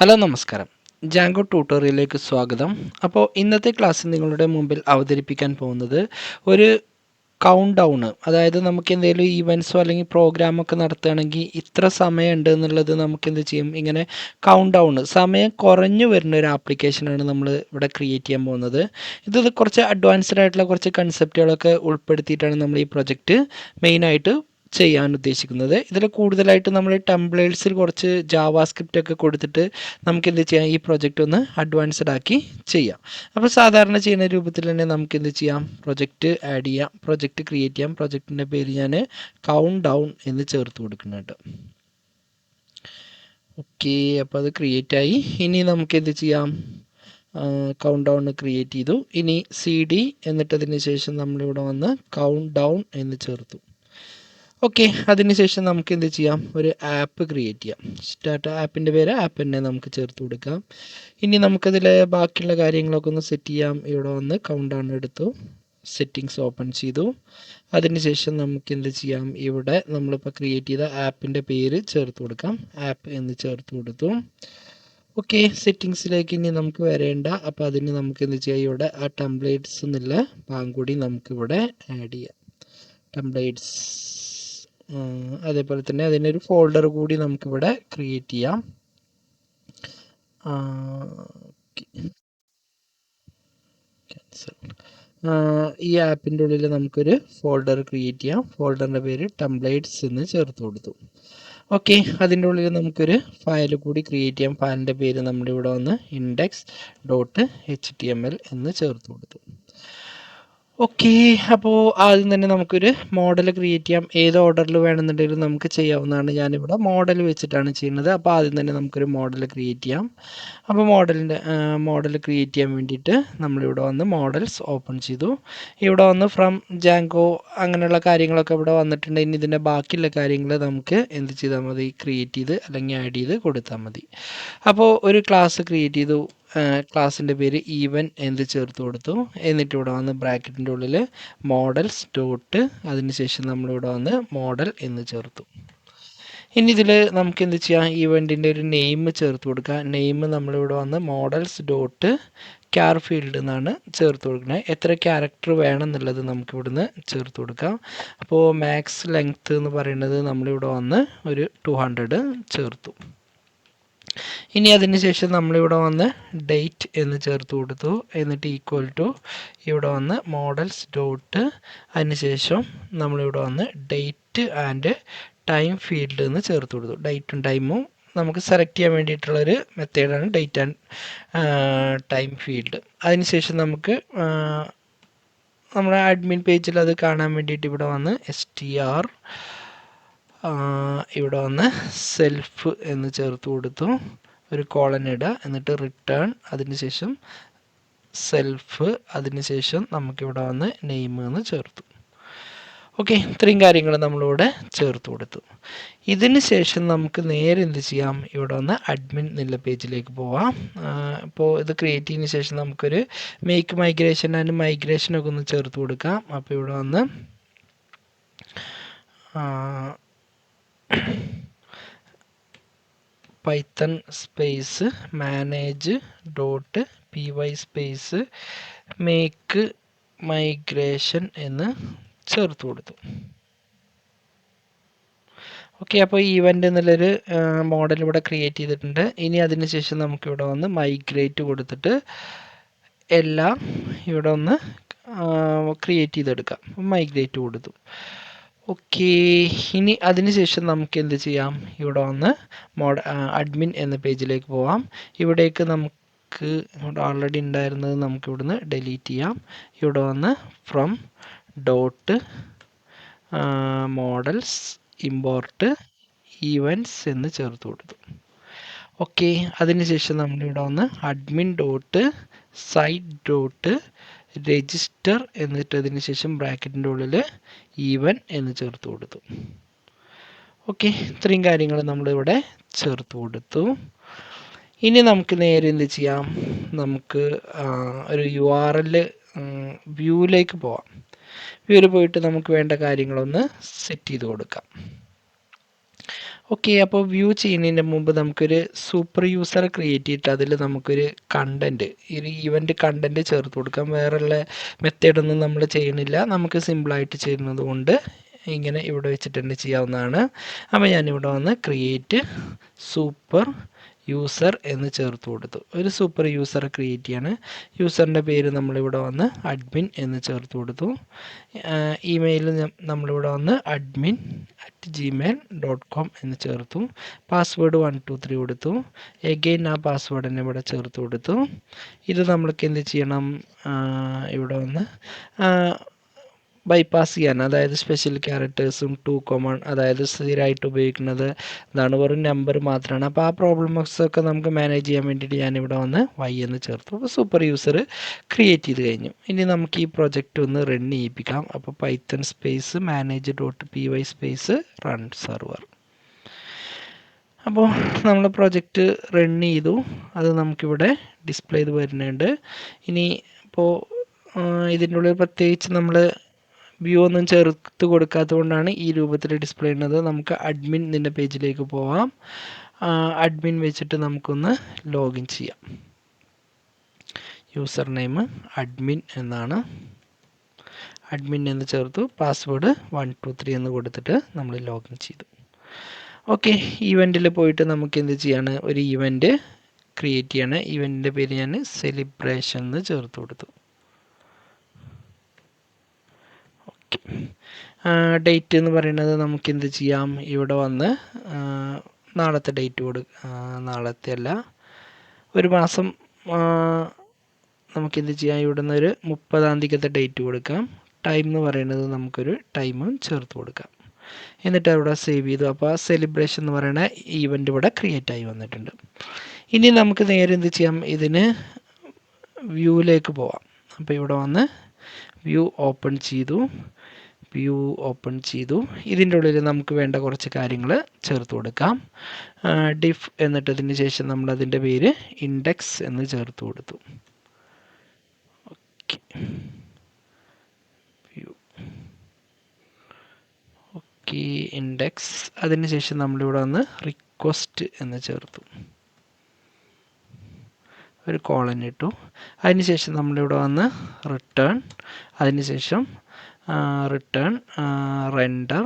Hello നമസ്കാരം. ജാങ്കോ ട്യൂട്ടോറിയലിലേക്ക് സ്വാഗതം. അപ്പോൾ ഇന്നത്തെ ക്ലാസ്സിൽ നിങ്ങളുടെ മുമ്പിൽ അവതരിപ്പിക്കാൻ പോകുന്നത് ഒരു കൗണ്ട് ഡൗൺ അതായത് നമുക്ക് എന്തെങ്കിലും ഈവൻസോ അല്ലെങ്കിൽ പ്രോഗ്രാമൊക്കെ നടത്തുകയാണെങ്കിൽ ഇത്ര സമയമുണ്ട് എന്നുള്ളത് നമുക്ക് എന്ത് ചെയ്യും? ഇങ്ങനെ കൗണ്ട് ഡൗൺ സമയം കുറഞ്ഞു വരുന്ന ഒരു ആപ്ലിക്കേഷനാണ് നമ്മൾ ഇവിടെ ക്രിയേറ്റ് ചെയ്യാൻ പോകുന്നത്. ഇത് കുറച്ച് അഡ്വാൻസ്ഡ് ആയിട്ടുള്ള കുറച്ച് കൺസെപ്റ്റുകളൊക്കെ ഉൾപ്പെടുത്തിയിട്ടാണ് നമ്മൾ ഈ പ്രൊജക്റ്റ് മെയിനായിട്ട് ചെയ്യാൻ ഉദ്ദേശിക്കുന്നത്. ഇതിൽ കൂടുതലായിട്ട് നമ്മൾ ടെംപ്ലേറ്റ്സിൽ കുറച്ച് ജാവാ സ്ക്രിപ്റ്റ് ഒക്കെ കൊടുത്തിട്ട് നമുക്ക് എന്ത് ചെയ്യാം? ഈ പ്രൊജക്റ്റ് ഒന്ന് അഡ്വാൻസ്ഡ് ആക്കി ചെയ്യാം. അപ്പോൾ സാധാരണ ചെയ്യുന്ന രൂപത്തിൽ തന്നെ നമുക്ക് എന്ത് ചെയ്യാം? പ്രൊജക്റ്റ് ആഡ് ചെയ്യാം. പ്രൊജക്റ്റ് ക്രിയേറ്റ് ചെയ്യാം. പ്രൊജക്റ്റിന്റെ പേര് ഞാൻ കൗണ്ട് ഡൗൺ എന്ന് ചേർത്ത് കൊടുക്കുന്നുണ്ട്. ഓക്കെ അപ്പോൾ അത് ക്രിയേറ്റ് ആയി. ഇനി നമുക്ക് എന്ത് ചെയ്യാം? കൗണ്ട് ഡൗൺ ക്രിയേറ്റ് ചെയ്തു. ഇനി സി ഡി എന്നിട്ടതിന് ശേഷം നമ്മളിവിടെ വന്ന് കൗണ്ട് ഡൗൺ എന്ന് ചേർത്തു. ഓക്കെ അതിനുശേഷം നമുക്ക് എന്ത് ചെയ്യാം? ഒരു ആപ്പ് ക്രിയേറ്റ് ചെയ്യാം. സ്റ്റാർട്ട് ആപ്പിന്റെ പേര് ആപ്പ് തന്നെ നമുക്ക് ചേർത്ത് കൊടുക്കാം. ഇനി നമുക്കതിൽ ബാക്കിയുള്ള കാര്യങ്ങളൊക്കെ ഒന്ന് സെറ്റ് ചെയ്യാം. ഇവിടെ വന്ന് കൗണ്ട് ആണ് എടുത്തു. സെറ്റിങ്സ് ഓപ്പൺ ചെയ്തു. അതിനുശേഷം നമുക്ക് എന്ത് ചെയ്യാം? ഇവിടെ നമ്മളിപ്പോൾ ക്രിയേറ്റ് ചെയ്ത ആപ്പിന്റെ പേര് ചേർത്ത് കൊടുക്കാം. ആപ്പ് എന്ന് ചേർത്ത് കൊടുത്തു. ഓക്കെ സെറ്റിങ്സിലേക്ക് ഇനി നമുക്ക് വരേണ്ട. അപ്പോൾ അതിന് നമുക്ക് എന്ത് ചെയ്യാം? ഇവിടെ ആ ടെംപ്ലേറ്റ്സ് എന്നുള്ള ഭാഗം കൂടി നമുക്കിവിടെ ആഡ് ചെയ്യാം. ടെംപ്ലേറ്റ്സ് അതേപോലെ തന്നെ അതിനൊരു ഫോൾഡർ കൂടി നമുക്കിവിടെ ക്രിയേറ്റ് ചെയ്യാം. ഈ ആപ്പിന്റെ ഉള്ളിൽ നമുക്കൊരു ഫോൾഡർ ക്രിയേറ്റ് ചെയ്യാം. ഫോൾഡറിന്റെ പേര് ടെംപ്ലേറ്റ്സ് എന്ന് ചേർത്ത് കൊടുത്തു. ഓക്കെ അതിന്റെ ഉള്ളിൽ നമുക്കൊരു ഫയൽ കൂടി ക്രിയേറ്റ് ചെയ്യാം. ഫയലിന്റെ പേര് നമ്മുടെ ഇവിടെ വന്ന് index dot H T M L എന്ന് ചേർത്ത് കൊടുത്തു. ഓക്കെ അപ്പോൾ ആദ്യം തന്നെ നമുക്കൊരു മോഡൽ ക്രിയേറ്റ് ചെയ്യാം. ഏത് ഓർഡറിൽ വേണമെന്നുണ്ടെങ്കിലും നമുക്ക് ചെയ്യാവുന്നതാണ് ഞാനിവിടെ മോഡൽ വെച്ചിട്ടാണ് ചെയ്യുന്നത്. അപ്പോൾ ആദ്യം തന്നെ നമുക്കൊരു മോഡൽ ക്രിയേറ്റ് ചെയ്യാം. അപ്പോൾ മോഡലിന്റെ മോഡൽ ക്രിയേറ്റ് ചെയ്യാൻ വേണ്ടിയിട്ട് നമ്മളിവിടെ വന്ന് മോഡൽസ് ഓപ്പൺ ചെയ്തു. ഇവിടെ വന്ന് ഫ്രം ജാങ്കോ അങ്ങനെയുള്ള കാര്യങ്ങളൊക്കെ ഇവിടെ വന്നിട്ടുണ്ട്. ഇനി ഇതിന്റെ ബാക്കിയുള്ള കാര്യങ്ങൾ നമുക്ക് എന്ത് ചെയ്താൽ മതി? ക്രിയേറ്റ് ചെയ്ത് അല്ലെങ്കിൽ ആഡ് ചെയ്ത് കൊടുത്താൽ മതി. അപ്പോൾ ഒരു ക്ലാസ് ക്രിയേറ്റ് ചെയ്തു. ക്ലാസ്സിന്റെ പേര് ഈവൻ എന്ന് ചേർത്ത് കൊടുത്തു. എന്നിട്ട് ഇവിടെ വന്ന് ബ്രാക്കറ്റിന്റെ ഉള്ളിൽ മോഡൽസ് ഡോട്ട് അതിനുശേഷം നമ്മളിവിടെ വന്ന് മോഡൽ എന്ന് ചേർത്തു. ഇനി ഇതിൽ നമുക്ക് എന്ത് ചെയ്യാം? ഈവന്റിന്റെ ഒരു നെയിം ചേർത്ത് കൊടുക്കുക നെയിം നമ്മളിവിടെ വന്ന് മോഡൽസ് ഡോട്ട് ക്യാർ ഫീൽഡ് എന്നാണ് ചേർത്ത് കൊടുക്കുന്നത്. എത്ര ക്യാരക്ടർ വേണം എന്നുള്ളത് നമുക്ക് ഇവിടുന്ന് ചേർത്ത് കൊടുക്കാം. അപ്പോൾ മാക്സ് ലെങ്ത്ത് എന്ന് പറയുന്നത് നമ്മളിവിടെ വന്ന് ഒരു ടു ഹൺഡ്രഡ് ചേർത്തു. ഇനി അതിന് ശേഷം നമ്മളിവിടെ വന്ന് ഡേറ്റ് എന്ന് ചേർത്ത് കൊടുത്തു. എന്നിട്ട് ഈക്വൽ ടു ഇവിടെ വന്ന് മോഡൽസ് ഡോട്ട് അതിന് ശേഷം നമ്മളിവിടെ വന്ന് ഡേറ്റ് ആൻഡ് ടൈം ഫീൽഡ് എന്ന് ചേർത്ത് കൊടുത്തു. ഡേറ്റും ടൈമും നമുക്ക് സെലക്ട് ചെയ്യാൻ വേണ്ടിയിട്ടുള്ളൊരു മെത്തേഡാണ് ഡേറ്റ് ആൻഡ് ടൈം ഫീൽഡ് അതിനുശേഷം നമുക്ക് നമ്മുടെ അഡ്മിൻ പേജിൽ അത് കാണാൻ വേണ്ടിയിട്ട് ഇവിടെ വന്ന് എസ് ടി ആർ ഇവിടെ വന്ന് സെൽഫ് എന്ന് ചേർത്ത് കൊടുത്തു. ഒരു കോളൻ ഇടുക എന്നിട്ട് റിട്ടേൺ അതിനുശേഷം സെൽഫ് അതിനുശേഷം നമുക്കിവിടെ വന്ന് നെയിം എന്ന് ചേർത്തു. ഓക്കെ ഇത്രയും കാര്യങ്ങൾ നമ്മളിവിടെ ചേർത്ത് കൊടുത്തു. ഇതിന് ശേഷം നമുക്ക് നേരെ എന്ത് ചെയ്യാം? ഇവിടെ വന്ന് അഡ്മിൻ എന്നുള്ള പേജിലേക്ക് പോവാം. ഇപ്പോൾ ഇത് ക്രിയേറ്റ് ചെയ്തതിന് ശേഷം നമുക്കൊരു മേക്ക് മൈഗ്രേഷൻ ആൻഡ് മൈഗ്രേഷനൊക്കെ ഒന്ന് ചേർത്ത് കൊടുക്കാം. അപ്പോൾ ഇവിടെ വന്ന് Python space manage dot P Y space make migration എന്ന് ചേർത്ത് കൊടുത്തു. ഓക്കെ അപ്പോൾ ഈവന്റ് എന്നുള്ളൊരു മോഡൽ ഇവിടെ ക്രിയേറ്റ് ചെയ്തിട്ടുണ്ട്. ഇനി അതിന് ശേഷം നമുക്കിവിടെ വന്ന് മൈഗ്രേറ്റ് കൊടുത്തിട്ട് എല്ലാം ഇവിടെ ഒന്ന് ക്രിയേറ്റ് ചെയ്തെടുക്കാം. മൈഗ്രേറ്റ് കൊടുത്തു. ഓക്കെ ഇനി അതിനുശേഷം നമുക്ക് എന്ത് ചെയ്യാം? ഇവിടെ വന്ന് മോഡ അഡ്മിൻ എന്ന പേജിലേക്ക് പോവാം. ഇവിടേക്ക് നമുക്ക് ഇവിടെ ഓൾറെഡി ഉണ്ടായിരുന്നത് നമുക്ക് ഇവിടുന്ന് ഡെലീറ്റ് ചെയ്യാം. ഇവിടെ വന്ന് from dot models import events എന്ന് ചേർത്ത് കൊടുത്തു. ഓക്കെ അതിനുശേഷം നമ്മളിവിടെ വന്ന് admin dot site dot register എന്നിട്ട് അതിന് ശേഷം ബ്രാക്കറ്റിന്റെ ഉള്ളിൽ ഈവൻ എന്ന് ചേർത്ത് കൊടുത്തു. ഓക്കെ ഇത്രയും കാര്യങ്ങൾ നമ്മളിവിടെ ചേർത്ത് കൊടുത്തു. ഇനി നമുക്ക് നേരെ എന്ത് ചെയ്യാം? നമുക്ക് ഒരു യു ആർ എൽ വ്യൂവിലേക്ക് പോവാം. വ്യൂവിൽ പോയിട്ട് നമുക്ക് വേണ്ട കാര്യങ്ങളൊന്ന് സെറ്റ് ചെയ്ത് കൊടുക്കാം. ഓക്കെ അപ്പോൾ വ്യൂ ചെയ്യുന്നതിന് മുമ്പ് നമുക്കൊരു സൂപ്പർ യൂസർ ക്രിയേറ്റ് ചെയ്തിട്ട് അതിൽ നമുക്കൊരു കണ്ടന്റ് ഒരു ഇവന്റ് കണ്ടന്റ് ചേർത്ത് കൊടുക്കാം. വേറെയുള്ള മെത്തേഡൊന്നും നമ്മൾ ചെയ്യണില്ല നമുക്ക് സിമ്പിളായിട്ട് ചെയ്യുന്നത് കൊണ്ട് ഇങ്ങനെ ഇവിടെ വെച്ചിട്ട് തന്നെ ചെയ്യാവുന്നതാണ്. അപ്പോൾ ഞാനിവിടെ വന്ന് ക്രിയേറ്റ് സൂപ്പർ യൂസർ എന്ന് ചേർത്ത് കൊടുത്തു. ഒരു സൂപ്പർ യൂസർ ക്രിയേറ്റ് ചെയ്യാണ്. യൂസറിന്റെ പേര് നമ്മളിവിടെ വന്ന് അഡ്മിൻ എന്ന് ചേർത്ത് കൊടുത്തു. ഇമെയിൽ നമ്മളിവിടെ വന്ന് admin at Gmail dot com എന്ന് ചേർത്തു. പാസ്വേഡ് വൺ ടു ത്രീ കൊടുത്തു. എഗെയിൻ ആ പാസ്വേഡ് തന്നെ ഇവിടെ ചേർത്ത് കൊടുത്തു. ഇത് നമ്മൾക്ക് എന്ത് ചെയ്യണം? ഇവിടെ വന്ന് ബൈപ്പാസ് ചെയ്യാൻ അതായത് സ്പെഷ്യൽ ക്യാരക്ടേഴ്സും ടു കോമൺ അതായത് സ്ഥിരമായിട്ട് ഉപയോഗിക്കുന്നത് എന്താണ് വെറും നമ്പർ മാത്രമാണ്. അപ്പോൾ ആ പ്രോബ്ലംസ് ഒക്കെ നമുക്ക് മാനേജ് ചെയ്യാൻ വേണ്ടിയിട്ട് ഞാനിവിടെ വന്ന് വൈ എന്ന് ചേർത്തു. അപ്പോൾ സൂപ്പർ യൂസർ ക്രിയേറ്റ് ചെയ്ത് കഴിഞ്ഞു. ഇനി നമുക്ക് ഈ പ്രൊജക്റ്റ് ഒന്ന് റൺ ചെയ്യിപ്പിക്കാം. അപ്പോൾ Python space manage dot P Y space run server അപ്പോൾ നമ്മൾ പ്രൊജക്റ്റ് റൺ ചെയ്തു. അത് നമുക്കിവിടെ ഡിസ്പ്ലേ ചെയ്ത് വരുന്നുണ്ട്. ഇനി ഇപ്പോൾ ഇതിന്റെ ഉള്ളിൽ പ്രത്യേകിച്ച് നമ്മൾ വ്യൂ ഒന്നും ചേർത്ത് കൊടുക്കാത്തത് കൊണ്ടാണ് ഈ രൂപത്തിൽ ഡിസ്പ്ലേ ചെയ്യുന്നത് നമുക്ക് അഡ്മിൻ നിന്റെ പേജിലേക്ക് പോവാം. അഡ്മിൻ വെച്ചിട്ട് നമുക്കൊന്ന് ലോഗിൻ ചെയ്യാം. യൂസർ നെയിം അഡ്മിൻ എന്നാണ്. അഡ്മിൻ എന്ന് ചേർത്തു. പാസ്വേഡ് വൺ ടു ത്രീ എന്ന് കൊടുത്തിട്ട് നമ്മൾ ലോഗിൻ ചെയ്തു. ഓക്കെ ഈവന്റിൽ പോയിട്ട് നമുക്ക് എന്ത് ചെയ്യാണ്? ഒരു ഈവന്റ് ക്രിയേറ്റ് ചെയ്യാണ്. ഈവന്റിന്റെ പേര് ഞാൻ സെലിബ്രേഷൻ എന്ന് ചേർത്ത് കൊടുത്തു. ഡേറ്റ് എന്ന് പറയുന്നത് നമുക്ക് എന്ത് ചെയ്യാം? ഇവിടെ വന്ന് നാളത്തെ ഡേറ്റ് കൊടു നാളത്തെ അല്ല ഒരു മാസം നമുക്ക് എന്ത് ചെയ്യാം? ഇവിടെ നിന്ന് ഒരു മുപ്പതാം തീയതിക്കത്തെ ഡേറ്റ് കൊടുക്കാം. ടൈം എന്ന് പറയുന്നത് നമുക്കൊരു ടൈമും ചേർത്ത് കൊടുക്കാം. എന്നിട്ട് അവിടെ സേവ് ചെയ്തു. അപ്പോൾ ആ സെലിബ്രേഷൻ എന്ന് പറയുന്ന ഈവന്റ് ഇവിടെ ക്രിയേറ്റ് ആയി വന്നിട്ടുണ്ട്. ഇനി നമുക്ക് നേരെ എന്ത് ചെയ്യാം? ഇതിന് വ്യൂവിലേക്ക് പോവാം. അപ്പോൾ ഇവിടെ വന്ന് വ്യൂ ഓപ്പൺ ചെയ്തു. വ്യൂ ഓപ്പൺ ചെയ്തു. ഇതിന്റെ ഉള്ളിൽ നമുക്ക് വേണ്ട കുറച്ച് കാര്യങ്ങൾ ചേർത്ത് കൊടുക്കാം. ഡിഫ് എന്നിട്ടതിന് ശേഷം നമ്മൾ അതിന്റെ പേര് ഇൻഡെക്സ് എന്ന് ചേർത്ത് കൊടുത്തു. ഓക്കെ വ്യൂ ഓക്കെ ഇൻഡെക്സ് അതിന് ശേഷം നമ്മളിവിടെ വന്ന് റിക്വസ്റ്റ് എന്ന് ചേർത്തു. ഒരു കോളൻ ഇട്ടു. അതിനുശേഷം നമ്മളിവിടെ വന്ന് റിട്ടേൺ അതിനുശേഷം റിട്ടേൺ റെൻഡർ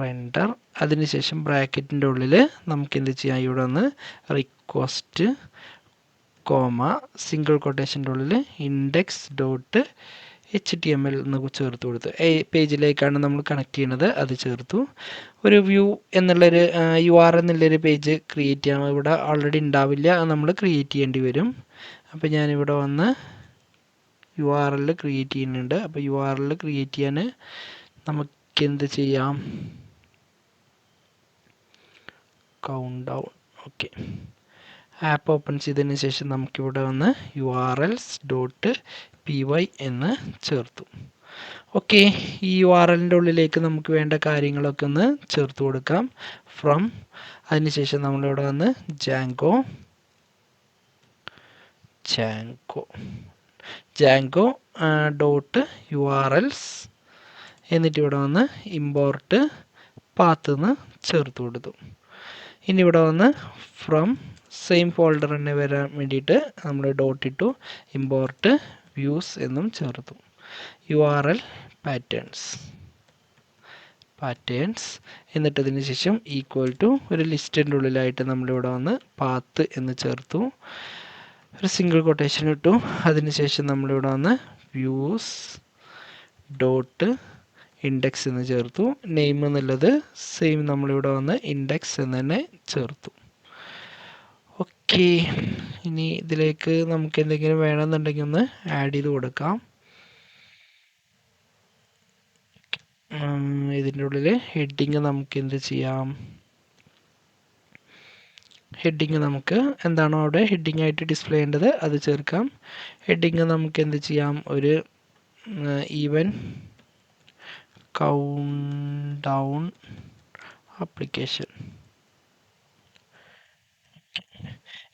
റെൻഡർ അതിനുശേഷം ബ്രാക്കറ്റിന്റെ ഉള്ളിൽ നമുക്ക് എന്ത് ചെയ്യാം? ഇവിടെ ഒന്ന് റിക്വസ്റ്റ് കോമ സിംഗിൾ കൊട്ടേഷന്റെ ഉള്ളിൽ index dot H T M L എന്ന് ചേർത്ത് കൊടുത്തു. പേജിലേക്കാണ് നമ്മൾ കണക്ട് ചെയ്യുന്നത് അത് ചേർത്തു. ഒരു വ്യൂ എന്നുള്ളൊരു യു ആർ എന്നുള്ളൊരു പേജ് ക്രിയേറ്റ് ചെയ്യാം. ഇവിടെ ഓൾറെഡി ഉണ്ടാവില്ല. നമ്മൾ ക്രിയേറ്റ് ചെയ്യേണ്ടി വരും. അപ്പോൾ ഞാനിവിടെ വന്ന് യു ആർ എൽ ക്രിയേറ്റ് ചെയ്യുന്നുണ്ട്. അപ്പോൾ യു ആർ എൽ ക്രിയേറ്റ് ചെയ്യാൻ നമുക്ക് എന്ത് ചെയ്യാം? Count down okay app open ചെയ്തതിന് ശേഷം നമുക്കിവിടെ വന്ന് U R Ls dot P Y എന്ന് ചേർത്തു. ഓക്കെ ഈ യു ആർ എല്ലിന്റെ ഉള്ളിലേക്ക് നമുക്ക് വേണ്ട കാര്യങ്ങളൊക്കെ ഒന്ന് ചേർത്ത് കൊടുക്കാം. ഫ്രം അതിനുശേഷം നമ്മളിവിടെ വന്ന് Django Django Django dot U R Ls എന്നിട്ട് ഇവിടെ വന്ന് ഇമ്പോർട്ട് പാത്ത് എന്ന് ചേർത്ത് കൊടുത്തു. ഇനി ഇവിടെ വന്ന് ഫ്രം സെയിം ഫോൾഡർ തന്നെ വരാൻ വേണ്ടിയിട്ട് നമ്മൾ ഡോട്ട് ഇട്ടു ഇമ്പോർട്ട് വ്യൂസ് എന്നും ചേർത്തു. U R L patterns patterns എന്നിട്ട് അതിന് ശേഷം ഈക്വൽ ടു ഒരു ലിസ്റ്റിന്റെ ഉള്ളിലായിട്ട് നമ്മളിവിടെ വന്ന് പാത്ത് എന്ന് ചേർത്തു. ഒരു സിംഗിൾ കൊട്ടേഷൻ ഇട്ടു. അതിനുശേഷം നമ്മളിവിടെ വന്ന് വ്യൂസ് ഡോട്ട് ഇൻഡെക്സ് എന്ന് ചേർത്തു. നെയിം എന്നുള്ളത് സെയിം നമ്മളിവിടെ വന്ന് ഇൻഡെക്സ് എന്ന് തന്നെ ചേർത്തു. ഓക്കെ ഇനി ഇതിലേക്ക് നമുക്ക് എന്തെങ്കിലും വേണമെന്നുണ്ടെങ്കിൽ ഒന്ന് ആഡ് ചെയ്ത് കൊടുക്കാം. ഇതിന്റെ ഉള്ളിൽ ഹെഡിങ് നമുക്ക് എന്ത് ചെയ്യാം? ഹെഡിങ് നമുക്ക് എന്താണോ അവിടെ ഹെഡിങ് ആയിട്ട് ഡിസ്പ്ലേ ചെയ്യേണ്ടത് അത് ചേർക്കാം. ഹെഡിങ് നമുക്ക് എന്ത് ചെയ്യാം? ഒരു event count down application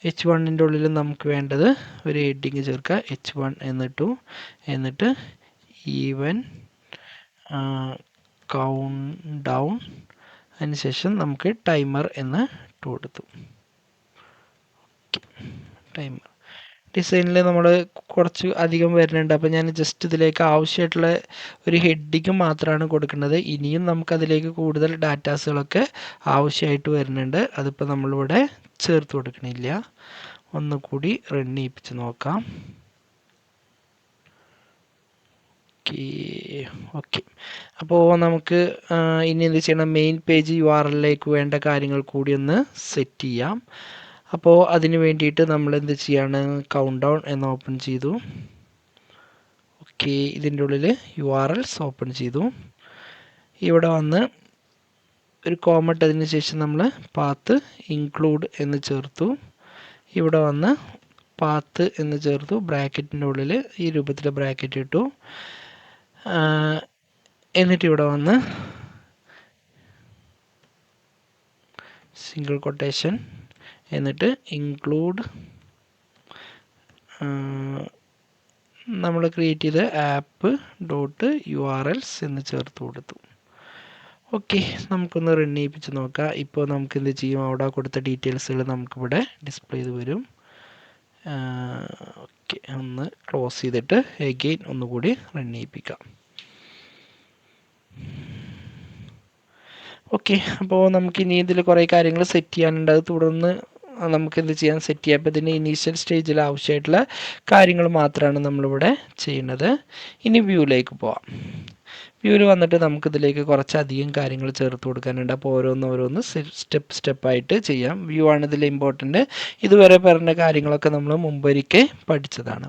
H വണ്ണിന്റെ ഉള്ളിൽ നമുക്ക് വേണ്ടത് ഒരു ഹെഡിങ് ചേർക്കുക. എച്ച് വൺ എന്നിട്ടു എന്നിട്ട് ഈവൻ കൗണ്ട് ഡൗൺ അതിനുശേഷം നമുക്ക് ടൈമർ എന്ന് ഇട്ട് കൊടുത്തു. ടൈമർ ഡിസൈനിൽ നമ്മൾ കുറച്ച് അധികം വരുന്നുണ്ട്. അപ്പോൾ ഞാൻ ജസ്റ്റ് ഇതിലേക്ക് ആവശ്യമായിട്ടുള്ള ഒരു ഹെഡിങ് മാത്രമാണ് കൊടുക്കുന്നത്. ഇനിയും നമുക്കതിലേക്ക് കൂടുതൽ ഡാറ്റാസുകളൊക്കെ ആവശ്യമായിട്ട് വരുന്നുണ്ട്. അതിപ്പോൾ നമ്മളിവിടെ ചേർത്ത് കൊടുക്കണില്ല. ഒന്നുകൂടി റൺ ചെയ്യിപ്പിച്ച് നോക്കാം. ഓക്കെ ഓക്കെ അപ്പോൾ നമുക്ക് ഇനി എന്ത് ചെയ്യണം? മെയിൻ പേജ് യു ആർ എല്ലിലേക്ക് വേണ്ട കാര്യങ്ങൾ കൂടി ഒന്ന് സെറ്റ് ചെയ്യാം. അപ്പോൾ അതിന് വേണ്ടിയിട്ട് നമ്മൾ എന്ത് ചെയ്യാണ്? കൗണ്ട് ഡൗൺ എന്ന് ഓപ്പൺ ചെയ്തു. ഓക്കെ ഇതിന്റെ ഉള്ളിൽ യു ആർ എൽസ് ഓപ്പൺ ചെയ്തു. ഇവിടെ വന്ന് ഒരു കോമട്ടതിന് ശേഷം നമ്മൾ പാത്ത് ഇൻക്ലൂഡ് എന്ന് ചേർത്തു. ഇവിടെ വന്ന് പാത്ത് എന്ന് ചേർത്തു. ബ്രാക്കറ്റിന്റെ ഉള്ളിൽ ഈ രൂപത്തിൽ ബ്രാക്കറ്റ് ഇട്ടു. എന്നിട്ട് ഇവിടെ വന്ന് സിംഗിൾ കൊട്ടേഷൻ എന്നിട്ട് ഇൻക്ലൂഡ് നമ്മൾ ക്രിയേറ്റ് ചെയ്ത app dot U R Ls എന്ന് ചേർത്ത് കൊടുത്തു. ഓക്കെ നമുക്കൊന്ന് റൺ ചെയ്യിപ്പിച്ച് നോക്കാം. ഇപ്പോൾ നമുക്ക് എന്ത് ചെയ്യും? അവിടെ കൊടുത്ത ഡീറ്റെയിൽസുകൾ നമുക്കിവിടെ ഡിസ്പ്ലേ ചെയ്ത് വരും. ഓക്കെ ഒന്ന് ക്ലോസ് ചെയ്തിട്ട് എഗെയിൻ ഒന്നുകൂടി റൺ ചെയ്യിപ്പിക്കാം. ഓക്കെ അപ്പോൾ നമുക്കിനി ഇതിൽ കുറേ കാര്യങ്ങൾ സെറ്റ് ചെയ്യാനുണ്ട്. അത് തുടർന്ന് നമുക്ക് എന്ത് ചെയ്യാൻ സെറ്റ് ചെയ്യാം. അപ്പോൾ ഇതിന്റെ ഇനീഷ്യൽ സ്റ്റേജിൽ ആവശ്യമായിട്ടുള്ള കാര്യങ്ങൾ മാത്രമാണ് നമ്മളിവിടെ ചെയ്യുന്നത്. ഇനി വ്യൂയിലേക്ക് പോവാം. വ്യൂവിൽ വന്നിട്ട് നമുക്കിതിലേക്ക് കുറച്ചധികം കാര്യങ്ങൾ ചേർത്ത് കൊടുക്കാനുണ്ട്. അപ്പോൾ ഓരോന്ന് ഓരോന്ന് സ്റ്റെപ്പ് സ്റ്റെപ്പായിട്ട് ചെയ്യാം. വ്യൂ ആണ് ഇതിൽ ഇമ്പോർട്ടന്റ് ഇതുവരെ പറഞ്ഞ കാര്യങ്ങളൊക്കെ നമ്മൾ മുമ്പൊരിക്കൽ പഠിച്ചതാണ്.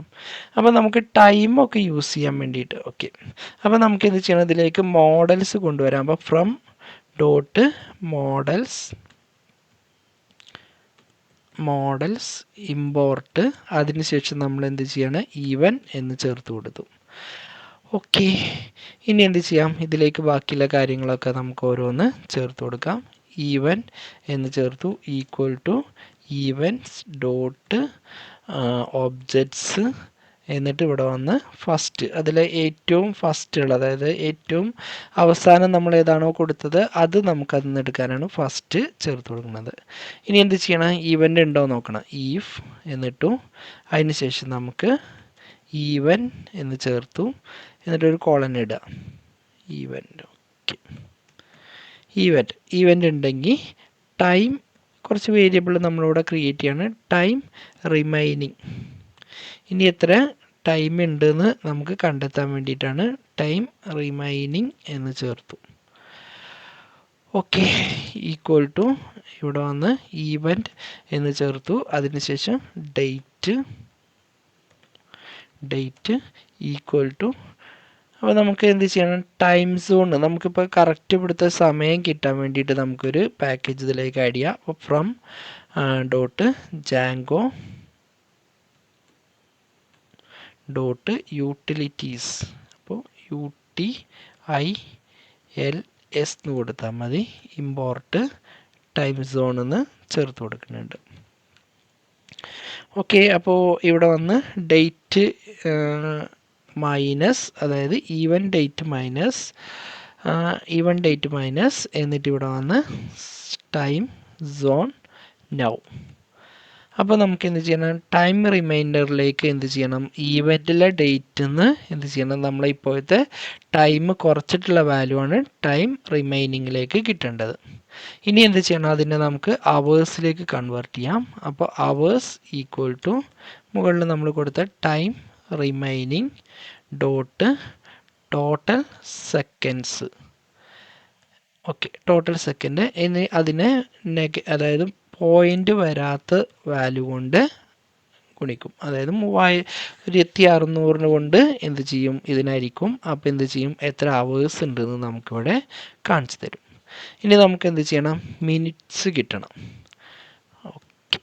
അപ്പോൾ നമുക്ക് ടൈമൊക്കെ യൂസ് ചെയ്യാൻ വേണ്ടിയിട്ട്. ഓക്കെ അപ്പോൾ നമുക്ക് എന്ത് ചെയ്യണം. ഇതിലേക്ക് മോഡൽസ് കൊണ്ടുവരാം. അപ്പോൾ from dot models models import അതിനുശേഷം നമ്മൾ എന്ത് ചെയ്യണം? ഈവൻ എന്ന് ചേർത്ത് കൊടുത്തു. ഓക്കെ ഇനി എന്ത് ചെയ്യാം? ഇതിലേക്ക് ബാക്കിയുള്ള കാര്യങ്ങളൊക്കെ നമുക്ക് ഓരോന്ന് ചേർത്ത് കൊടുക്കാം. ഈവൻ എന്ന് ചേർത്തു. Equal to events dot objects എന്നിട്ട് ഇവിടെ വന്ന് ഫസ്റ്റ് അതിൽ ഏറ്റവും ഫസ്റ്റ് ഉള്ള അതായത് ഏറ്റവും അവസാനം നമ്മൾ ഏതാണോ കൊടുത്തത് അത് നമുക്ക് അതിൽ നിന്ന് എടുക്കാനാണ് ഫസ്റ്റ് ചേർത്ത് കൊടുക്കുന്നത്. ഇനി എന്ത് ചെയ്യണം? ഈവന്റ് ഉണ്ടോ നോക്കണം. ഈഫ് എന്നിട്ടു അതിന് ശേഷം നമുക്ക് ഈവൻ എന്ന് ചേർത്തു. എന്നിട്ടൊരു കോളൻ ഇടുക ഈവന്റ് ഓക്കെ ഈവന്റ് ഈവന്റ് ഉണ്ടെങ്കിൽ ടൈം കുറച്ച് വേരിയബിൾ നമ്മളിവിടെ ക്രിയേറ്റ് ചെയ്യാണ്. ടൈം റിമൈനിങ് ഇനി എത്ര? ടൈം ഉണ്ടെന്ന് നമുക്ക് കണ്ടെത്താൻ വേണ്ടിയിട്ടാണ് ടൈം റിമൈനിങ് എന്ന് ചേർത്തു. ഓക്കെ ഈക്വൽ ടു ഇവിടെ വന്ന് ഈവന്റ് എന്ന് ചേർത്തു. അതിനുശേഷം ഡേറ്റ് ഡേറ്റ് ഈക്വൽ ടു അപ്പോൾ നമുക്ക് എന്ത് ചെയ്യണം? ടൈം സോൺ നമുക്കിപ്പോൾ കറക്റ്റ് ഇവിടുത്തെ സമയം കിട്ടാൻ വേണ്ടിയിട്ട് നമുക്കൊരു പാക്കേജ് ഇതിലേക്ക് ആഡ് ചെയ്യാം. അപ്പോൾ from dot Django dot utilities അപ്പോൾ U T I L S എന്ന് കൊടുത്താൽ മതി. ഇമ്പോർട്ട് ടൈം സോൺ എന്ന് ചേർത്ത് കൊടുക്കുന്നുണ്ട്. ഓക്കെ അപ്പോൾ ഇവിടെ വന്ന് ഡേറ്റ് മൈനസ് അതായത് event date minus event date minus എന്നിട്ട് ഇവിടെ വന്ന് ടൈം സോൺ നൗ അപ്പോൾ നമുക്ക് എന്ത് ചെയ്യണം? ടൈം റിമൈൻഡറിലേക്ക് എന്ത് ചെയ്യണം? ഈവന്റിലെ ഡേറ്റിൽ നിന്ന് എന്ത് ചെയ്യണം? നമ്മളെ ഇപ്പോഴത്തെ ടൈം കുറച്ചിട്ടുള്ള വാല്യൂ ആണ് ടൈം റിമൈനിങ്ങിലേക്ക് കിട്ടേണ്ടത്. ഇനി എന്ത് ചെയ്യണം? അതിനെ നമുക്ക് അവേഴ്സിലേക്ക് കൺവേർട്ട് ചെയ്യാം. അപ്പോൾ അവേഴ്സ് ഈക്വൽ ടു മുകളിൽ നമ്മൾ കൊടുത്ത time remaining dot total seconds okay total second ഇനി അതിനെ നെഗ അതായത് പോയിന്റ് വരാത്ത വാല്യൂ കൊണ്ട് ഗുണിക്കും. അതായത് മൂവായിരത്തി അറുന്നൂറിന് കൊണ്ട് എന്ത് ചെയ്യും? ഇതിനായിരിക്കും. അപ്പോൾ എന്ത് ചെയ്യും? എത്ര അവേഴ്സ് ഉണ്ടെന്ന് നമുക്കിവിടെ കാണിച്ചു തരും. ഇനി നമുക്ക് എന്ത് ചെയ്യണം? മിനിറ്റ്സ് കിട്ടണം. ഓക്കെ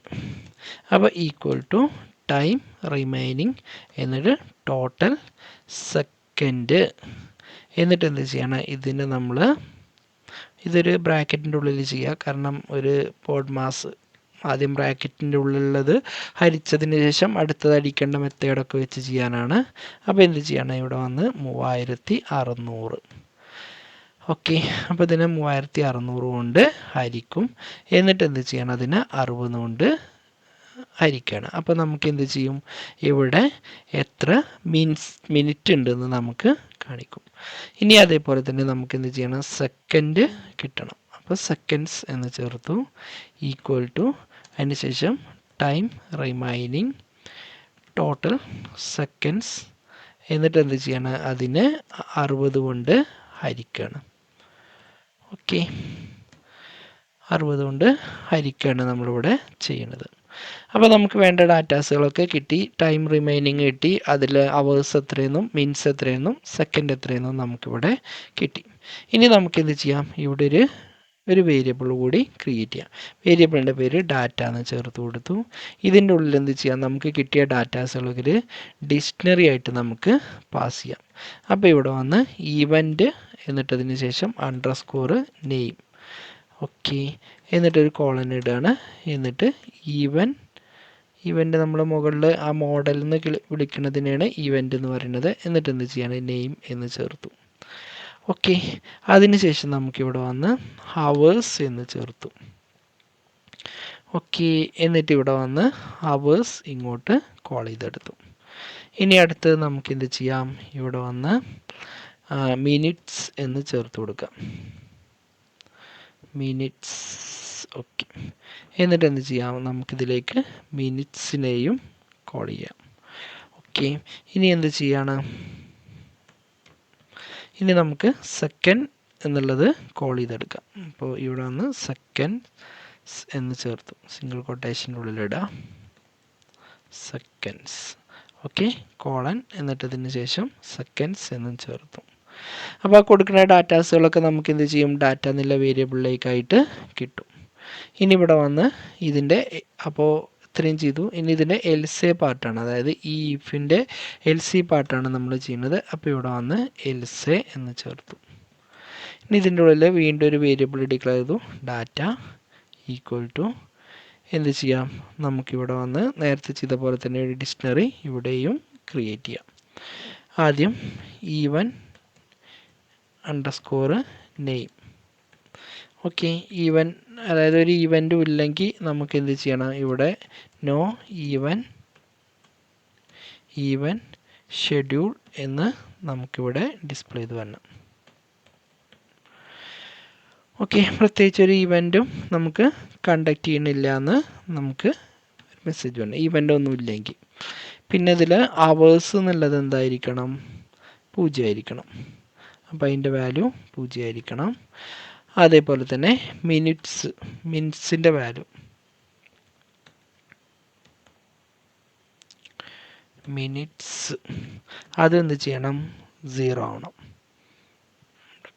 അപ്പോൾ ഈക്വൽ ടു ടൈം റിമൈനിങ് എന്നിട്ട് ടോട്ടൽ സെക്കൻഡ് എന്നിട്ട് എന്ത് ചെയ്യണം? ഇതിന് നമ്മൾ ഇതൊരു ബ്രാക്കറ്റിന്റെ ഉള്ളിൽ ചെയ്യുക. കാരണം ഒരു പോഡ് മാസ് ആദ്യം ബ്രാക്കറ്റിന്റെ ഉള്ളിലുള്ളത് ഹരിച്ചതിന് ശേഷം അടുത്തത് അടിക്കേണ്ട മെത്തേഡൊക്കെ വെച്ച് ചെയ്യാനാണ്. അപ്പോൾ എന്ത് ചെയ്യണം? ഇവിടെ വന്ന് മൂവായിരത്തി അറുന്നൂറ്. ഓക്കെ അപ്പോൾ ഇതിനെ മൂവായിരത്തി അറുന്നൂറ് കൊണ്ട് ഹരിക്കും. എന്നിട്ട് എന്ത് ചെയ്യണം? അതിനെ അറുപത് കൊണ്ട് ഹരിക്കുകയാണ് അപ്പോൾ നമുക്ക് എന്ത് ചെയ്യും? ഇവിടെ എത്ര മിൻസ് മിനിറ്റ് ഉണ്ടെന്ന് നമുക്ക് കാണിക്കും. ഇനി അതേപോലെ തന്നെ നമുക്ക് എന്ത് ചെയ്യണം? സെക്കൻഡ് കിട്ടണം. അപ്പോൾ സെക്കൻഡ്സ് എന്ന് ചേർത്തു. ഈക്വൽ ടു അതിന് ശേഷം ടൈം റിമൈനിങ് ടോട്ടൽ സെക്കൻഡ്സ് എന്നിട്ട് എന്ത് ചെയ്യണം? അതിനെ അറുപത് കൊണ്ട് ഹരിക്കണം. ഓക്കെ അറുപത് കൊണ്ട് ഹരിക്കുകയാണ് നമ്മളിവിടെ ചെയ്യുന്നത് അപ്പോൾ നമുക്ക് വേണ്ട ഡാറ്റാസുകളൊക്കെ കിട്ടി. ടൈം റിമൈനിങ് കിട്ടി. അതിൽ അവേഴ്സ് എത്രയെന്നും മിൻസ് എത്രയെന്നും സെക്കൻഡ് എത്രയെന്നും നമുക്കിവിടെ കിട്ടി. ഇനി നമുക്ക് എന്ത് ചെയ്യാം? ഇവിടെ ഒരു ഒരു വേരിയബിൾ കൂടി ക്രിയേറ്റ് ചെയ്യാം. വേരിയബിളിന്റെ പേര് ഡാറ്റ എന്ന് ചേർത്ത് കൊടുത്തു. ഇതിന്റെ ഉള്ളിൽ എന്ത് ചെയ്യാം? നമുക്ക് കിട്ടിയ ഡാറ്റാസുകളൊക്കെ ഡിക്ഷണറി ആയിട്ട് നമുക്ക് പാസ് ചെയ്യാം. അപ്പോൾ ഇവിടെ വന്ന് ഈവന്റ് എന്നിട്ടതിന് ശേഷം അണ്ടർ സ്കോർ നെയിം ഓക്കെ എന്നിട്ടൊരു കോളൻ ഇടുകയാണ് എന്നിട്ട് ഈവൻ ഇവന്റ് നമ്മൾ മുകളിൽ ആ മോഡൽ എന്ന് വിളിക്കുന്നതിനെയാണ് ഇവന്റ് എന്ന് പറയുന്നത്. എന്നിട്ട് എന്ത് ചെയ്യാണ്? നെയിം എന്ന് ചേർത്തു. ഓക്കെ അതിനുശേഷം നമുക്കിവിടെ വന്ന് ഹവേഴ്സ് എന്ന് ചേർത്തു. ഓക്കെ എന്നിട്ട് ഇവിടെ വന്ന് ഹവേഴ്സ് ഇങ്ങോട്ട് കോൾ ചെയ്തെടുത്തു. ഇനി അടുത്ത് നമുക്ക് എന്ത് ചെയ്യാം? ഇവിടെ വന്ന് മിനിറ്റ്സ് എന്ന് ചേർത്ത് കൊടുക്കാം. മിനിറ്റ്സ് ഓക്കെ എന്നിട്ട് എന്ത് ചെയ്യാം? നമുക്കിതിലേക്ക് മിനിറ്റ്സിനെയും കോൾ ചെയ്യാം. ഓക്കെ ഇനി എന്ത് ചെയ്യാണ്? ഇനി നമുക്ക് സെക്കൻഡ് എന്നുള്ളത് കോൾ ചെയ്തെടുക്കാം. അപ്പോൾ ഇവിടെ വന്ന് സെക്കൻഡ് എന്ന് ചേർത്തു. സിംഗിൾ കൊട്ടേഷന്റെ ഉള്ളിലിടാം. സെക്കൻഡ്സ് ഓക്കെ കോളൻ എന്നിട്ടതിന് ശേഷം സെക്കൻഡ്സ് എന്നും ചേർത്തു. അപ്പോൾ കൊടുക്കുന്ന ഡാറ്റാസുകളൊക്കെ നമുക്ക് എന്ത് ചെയ്യും? ഡാറ്റ എന്നുള്ള വേരിയബിളിലേക്കായിട്ട് കിട്ടും. ഇനി ഇവിടെ വന്ന് ഇതിന്റെ അപ്പോൾ ഇത്രയും ചെയ്തു. ഇനി ഇതിന്റെ എൽ സി പാർട്ടാണ്. അതായത് ഈ ഇഫിന്റെ എൽ സി പാർട്ടാണ് നമ്മൾ ചെയ്യുന്നത്. അപ്പോൾ ഇവിടെ വന്ന് എൽ സെ എന്ന് ചേർത്തു. ഇനി ഇതിന്റെ ഉള്ളിൽ വീണ്ടും ഒരു വേരിയബിൾ ഡിക്ലെയർ ചെയ്തു. ഡാറ്റ ഈക്വൽ ടു എന്ത് ചെയ്യാം? നമുക്കിവിടെ വന്ന് നേരത്തെ ചെയ്ത പോലെ തന്നെ ഒരു ഡിക്ഷണറി ഇവിടെയും ക്രിയേറ്റ് ചെയ്യാം. ആദ്യം event underscore name okay event അതായത് ഒരു ഈവന്റും ഇല്ലെങ്കിൽ നമുക്ക് എന്ത് ചെയ്യണം? ഇവിടെ നോ ഈവൻ ഈവൻ ഷെഡ്യൂൾ എന്ന് നമുക്കിവിടെ ഡിസ്പ്ലേ ചെയ്ത് വരണം. ഓക്കെ പ്രത്യേകിച്ച് ഒരു ഈവന്റും നമുക്ക് കണ്ടക്ട് ചെയ്യണില്ല എന്ന് നമുക്ക് മെസ്സേജ് വേണം ഈവന്റ് ഒന്നും ഇല്ലെങ്കിൽ. പിന്നെ ഇതിൽ അവേഴ്സ് എന്നുള്ളത് എന്തായിരിക്കണം? പൂജ്യമായിരിക്കണം അപ്പോൾ അതിന്റെ വാല്യൂ പൂജ്യമായിരിക്കണം അതേപോലെ തന്നെ മിനിറ്റ്സ് മിനിറ്റ്സിന്റെ വാല്യൂ മിനിറ്റ്സ് അതെന്ത് ചെയ്യണം? സീറോ ആവണം.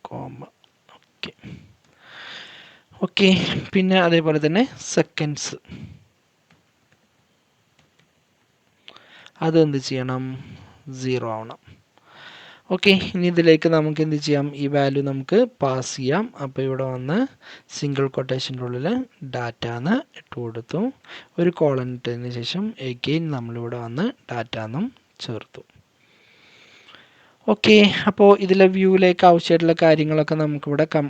കോമ ഓക്കെ ഓക്കെ പിന്നെ അതേപോലെ തന്നെ സെക്കൻഡ്സ് അതെന്ത് ചെയ്യണം? സീറോ ആവണം. ഓക്കെ ഇനി ഇതിലേക്ക് നമുക്ക് എന്ത് ചെയ്യാം? ഈ വാല്യൂ നമുക്ക് പാസ് ചെയ്യാം. അപ്പോൾ ഇവിടെ വന്ന് സിംഗിൾ കൊട്ടേഷന്റെ ഉള്ളിൽ ഡാറ്റ എന്ന് ഇട്ട് കൊടുത്തു. ഒരു കോളൻ ഇട്ടതിന് ശേഷം എഗെയിൻ നമ്മളിവിടെ വന്ന് ഡാറ്റ എന്നും ചേർത്തു. ഓക്കെ അപ്പോൾ ഇതിലെ വ്യൂവിലേക്ക് ആവശ്യമായിട്ടുള്ള കാര്യങ്ങളൊക്കെ നമുക്കിവിടെ കം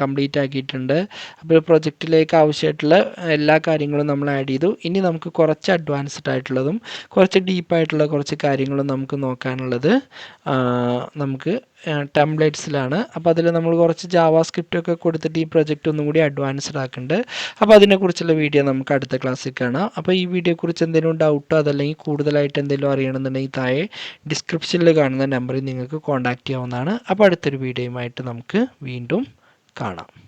കംപ്ലീറ്റ് ആക്കിയിട്ടുണ്ട്. അപ്പോൾ പ്രൊജക്റ്റിലേക്ക് ആവശ്യമായിട്ടുള്ള എല്ലാ കാര്യങ്ങളും നമ്മൾ ആഡ് ചെയ്തു. ഇനി നമുക്ക് കുറച്ച് അഡ്വാൻസ്ഡ് ആയിട്ടുള്ളതും കുറച്ച് ഡീപ്പായിട്ടുള്ള കുറച്ച് കാര്യങ്ങളും നമുക്ക് നോക്കാനുള്ളത് നമുക്ക് ടെംപ്ലേറ്റ്സിലാണ് അപ്പോൾ അതിൽ നമ്മൾ കുറച്ച് ജാവാ സ്ക്രിപ്റ്റ് ഒക്കെ കൊടുത്തിട്ട് ഈ പ്രൊജക്റ്റ് ഒന്നും കൂടി അഡ്വാൻസ്ഡ് ആക്കുന്നുണ്ട് അപ്പോൾ അതിനെക്കുറിച്ചുള്ള വീഡിയോ നമുക്ക് അടുത്ത ക്ലാസ്സിൽ കാണാം. അപ്പോൾ ഈ വീഡിയോയെക്കുറിച്ച് എന്തെങ്കിലും ഡൗട്ടോ അതല്ലെങ്കിൽ കൂടുതലായിട്ട് എന്തെങ്കിലും അറിയണമെന്നുണ്ടെങ്കിൽ താഴെ ഡിസ്ക്രിപ്ഷനിൽ കാണുന്ന നമ്പറിൽ നിങ്ങൾക്ക് കോൺടാക്റ്റ് ചെയ്യാവുന്നതാണ്. അപ്പോൾ അടുത്തൊരു വീഡിയോയുമായിട്ട് നമുക്ക് വീണ്ടും കാണാം.